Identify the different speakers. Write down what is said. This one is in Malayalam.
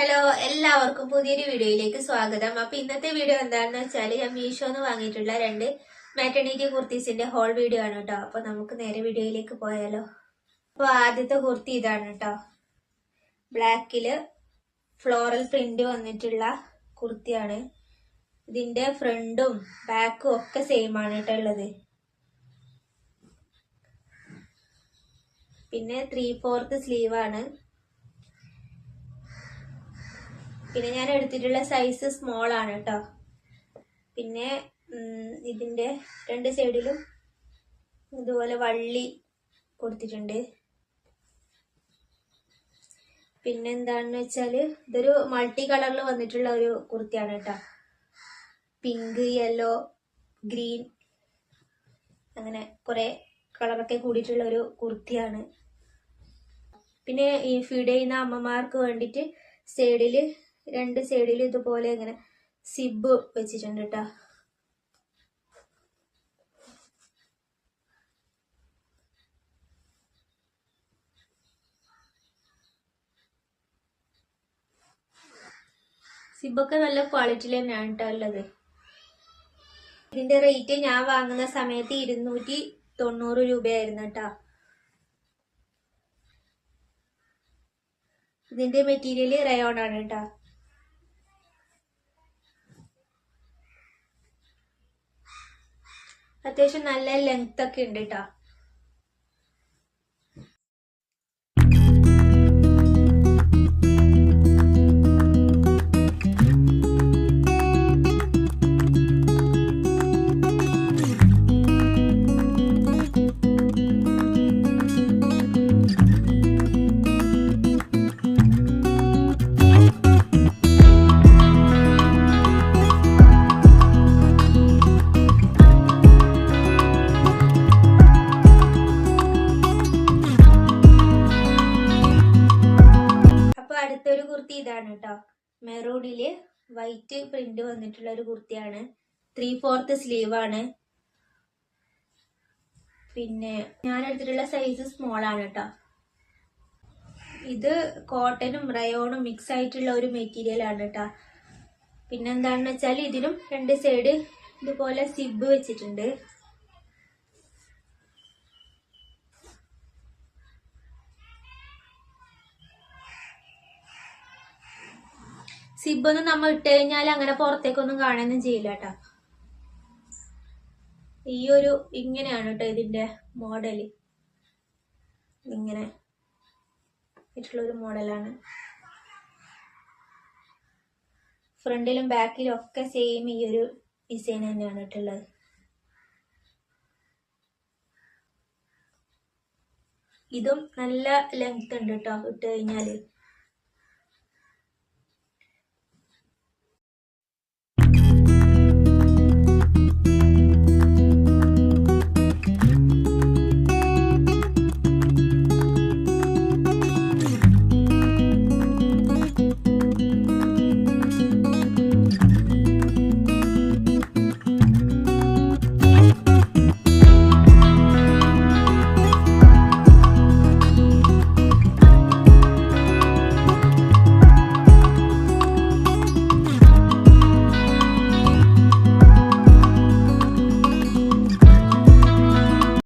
Speaker 1: ഹലോ എല്ലാവർക്കും പുതിയൊരു വീഡിയോയിലേക്ക് സ്വാഗതം. അപ്പൊ ഇന്നത്തെ വീഡിയോ എന്താണെന്ന് വെച്ചാൽ ഞാൻ മീഷോന്ന് വാങ്ങിയിട്ടുള്ള രണ്ട് മാറ്റർണിറ്റി കുർത്തീസിന്റെ ഹോൾ വീഡിയോ ആണ് കേട്ടോ. അപ്പൊ നമുക്ക് നേരെ വീഡിയോയിലേക്ക് പോയാലോ. അപ്പൊ ആദ്യത്തെ കുർത്തി ഇതാണ് കേട്ടോ. ബ്ലാക്കിൽ ഫ്ലോറൽ പ്രിന്റ് വന്നിട്ടുള്ള കുർത്തിയാണ്. ഇതിന്റെ ഫ്രണ്ടും ബാക്കും ഒക്കെ സെയിം ആണ് കേട്ടോ ഉള്ളത്. പിന്നെ ത്രീ ഫോർത്ത് സ്ലീവ് ആണ് പിന്നെ ഞാൻ എടുത്തിട്ടുള്ള സൈസ് സ്മോൾ ആണ് കേട്ടോ പിന്നെ ഇതിന്റെ രണ്ട് സൈഡിലും ഇതുപോലെ വള്ളി കൊടുത്തിട്ടുണ്ട്. പിന്നെ എന്താണെന്ന് വെച്ചാൽ ഇതൊരു മൾട്ടി കളറിൽ വന്നിട്ടുള്ള ഒരു കുർത്തിയാണ് കേട്ടോ പിങ്ക് യെല്ലോ ഗ്രീൻ അങ്ങനെ കുറെ കളറൊക്കെ കൂടിയിട്ടുള്ള ഒരു കുർത്തിയാണ്. പിന്നെ ഈ ഫീഡ് ചെയ്യുന്ന അമ്മമാർക്ക് വേണ്ടിയിട്ട് സൈഡിൽ രണ്ട് സൈഡിലും ഇതുപോലെ ഇങ്ങനെ സിബ് വെച്ചിട്ടുണ്ട് കേട്ടോ സിബൊക്കെ നല്ല ക്വാളിറ്റിയിൽ തന്നെയാണ് കേട്ടോ ഉള്ളത്. ഇതിന്റെ റേറ്റ് ഞാൻ വാങ്ങുന്ന സമയത്ത് ഇരുന്നൂറ്റി തൊണ്ണൂറ് രൂപയായിരുന്നു കേട്ടോ ഇതിന്റെ മെറ്റീരിയൽ റയോൺ ആണ് കേട്ടോ അത്യാവശ്യം നല്ല ലെങ്ത് ഒക്കെ ഉണ്ട് കേട്ടോ കുർത്തി ഇതാണ് കേട്ടോ മെറൂണിൽ വൈറ്റ് പ്രിന്റ് വന്നിട്ടുള്ള ഒരു കുർത്തിയാണ്. ത്രീ ഫോർത്ത് സ്ലീവ് ആണ് പിന്നെ ഞാൻ എടുത്തിട്ടുള്ള സൈസ് സ്മോൾ ആണ് കേട്ടോ ഇത് കോട്ടനും റയോണും മിക്സ് ആയിട്ടുള്ള ഒരു മെറ്റീരിയൽ ആണ് കേട്ടോ പിന്നെന്താണെന്ന് വെച്ചാൽ ഇതിനും രണ്ട് സൈഡ് ഇതുപോലെ സിബ് വെച്ചിട്ടുണ്ട്. സിബ് ഒന്നും നമ്മൾ ഇട്ട് കഴിഞ്ഞാൽ അങ്ങനെ പുറത്തേക്കൊന്നും കാണുകയൊന്നും ചെയ്യില്ല കേട്ടോ. ഈ ഒരു ഇങ്ങനെയാണ് കേട്ടോ ഇതിന്റെ മോഡൽ. ഇങ്ങനെ ഒരു മോഡലാണ്. ഫ്രണ്ടിലും ബാക്കിലും ഒക്കെ സെയിം ഈ ഒരു ഡിസൈൻ തന്നെയാണ് ഇട്ടുള്ളത്. ഇതും നല്ല ലെങ്ത് ഉണ്ട് കേട്ടോ ഇട്ട് കഴിഞ്ഞാൽ.